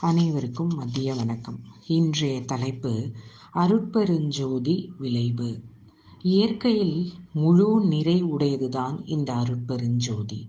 அனைவருக்கும் மதிய வணக்கம். இன்றைய தலைப்பு அருட்பெருஞ்சோதி விளைவு. இயற்கையில் முழு நிறை உடையதுதான் இந்த அருட்பெருஞ்சோதி.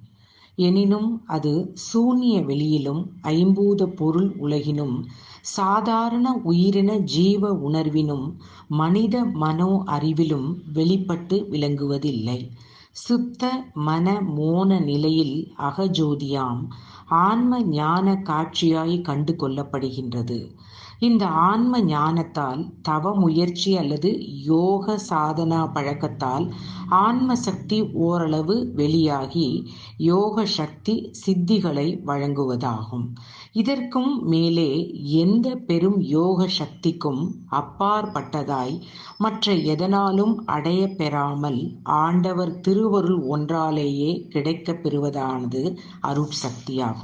எனினும் அது சூன்ய வெளியிலும் ஐம்பூத பொருள் உலகினும் சாதாரண உயிரின ஜீவ உணர்வினும் மனித மனோ அறிவிலும் வெளிப்பட்டு விளங்குவதில்லை. சுத்த மன மோன நிலையில் அகஜோதியாம் ஆன்ம ஞான காட்சியாய் கண்டு கொள்ளப்படுகின்றது இந்த ஆன்ம ஞானத்தால் தவ முயற்சி அல்லது யோக சாதனா பழக்கத்தால் ஆன்ம சக்தி ஓரளவு வெளியாகி யோக சக்தி சித்திகளை வழங்குவதாகும். இதற்கும் மேலே எந்த பெரும் யோக சக்திக்கும் அப்பாற்பட்டதாய் மற்ற எதனாலும் அடைய பெறாமல் ஆண்டவர் திருவருள் ஒன்றாலேயே கிடைக்கப் பெறுவதானது அருட்சக்தியாகும்.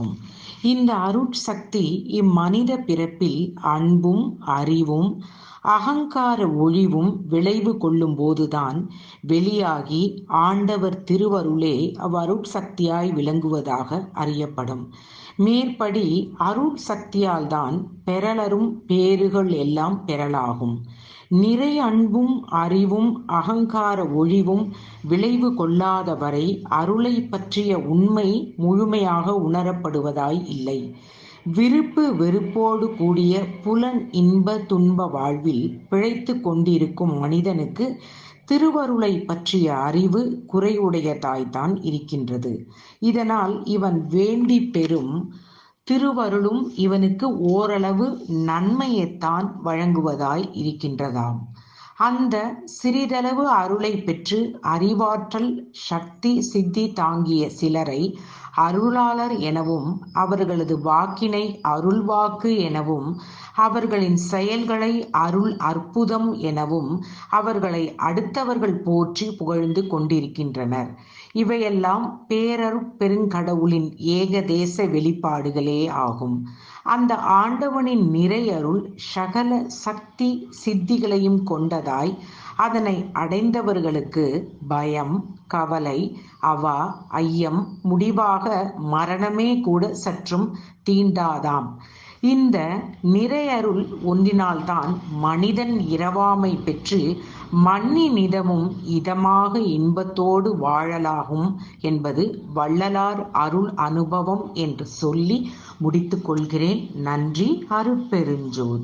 இந்த அருட்சக்தி இம்மனித பிறப்பில் அன்பும் அறிவும் அகங்கார ஒழிவும் விளைவு கொள்ளும் போதுதான் வெளியாகி ஆண்டவர் திருவருளே அவ்வருட்சக்தியாய் விளங்குவதாக அறியப்படும். மேற்படி அருட்சக்தியால்தான் தான் பெறலரும் பேறுகள் எல்லாம் பெறலாகும். நிறை அன்பும் அறிவும் அகங்கார ஒழிவும் விளைவு கொள்ளாதவரை அருளை பற்றிய உண்மை முழுமையாக உணரப்படுவதாய் இல்லை. விருப்பு வெறுப்போடு கூடிய புலன் இன்ப துன்ப வாழ்வில் பிழைத்து கொண்டிருக்கும் மனிதனுக்கு திருவருளை பற்றிய அறிவு குறைவுடையதாய்த்தான் இருக்கின்றது. இதனால் இவன் வேண்டி பெறும் திருவருளும் இவனுக்கு ஓரளவு நன்மையைத்தான் வழங்குவதாய் இருக்கின்றதாம். அந்த சிறிதளவு அருளை பெற்று அறிவாற்றல் சக்தி சித்தி தாங்கிய சிலரை அருளாளர் எனவும் அவர்களது வாக்கினை அருள்வாக்கு எனவும் அவர்களின் செயல்களை அருள் அற்புதம் எனவும் அவர்களை அடுத்தவர்கள் போற்றி புகழ்ந்து கொண்டிருக்கின்றனர். இவையெல்லாம் பேரரு பெருங்கடவுளின் ஏகதேச வெளிப்பாடுகளே ஆகும். அந்த ஆண்டவனின் நிறையருள் சகல சக்தி சித்திகளையும் கொண்டதாய் அதனை அடைந்தவர்களுக்கு பயம் கவலை அவா ஐயம் முடிவாக மரணமே கூட சற்றும் தீண்டாதாம். இந்த நிறையருள் ஒன்றினால்தான் மனிதன் இரவாமை பெற்று மண்ணினிதமும் இதமாக இன்பத்தோடு வாழலாகும் என்பது வள்ளலார் அருள் அனுபவம் என்று சொல்லி முடித்துக் கொள்கிறேன். நன்றி. அருட்பெருஞ்சோதி.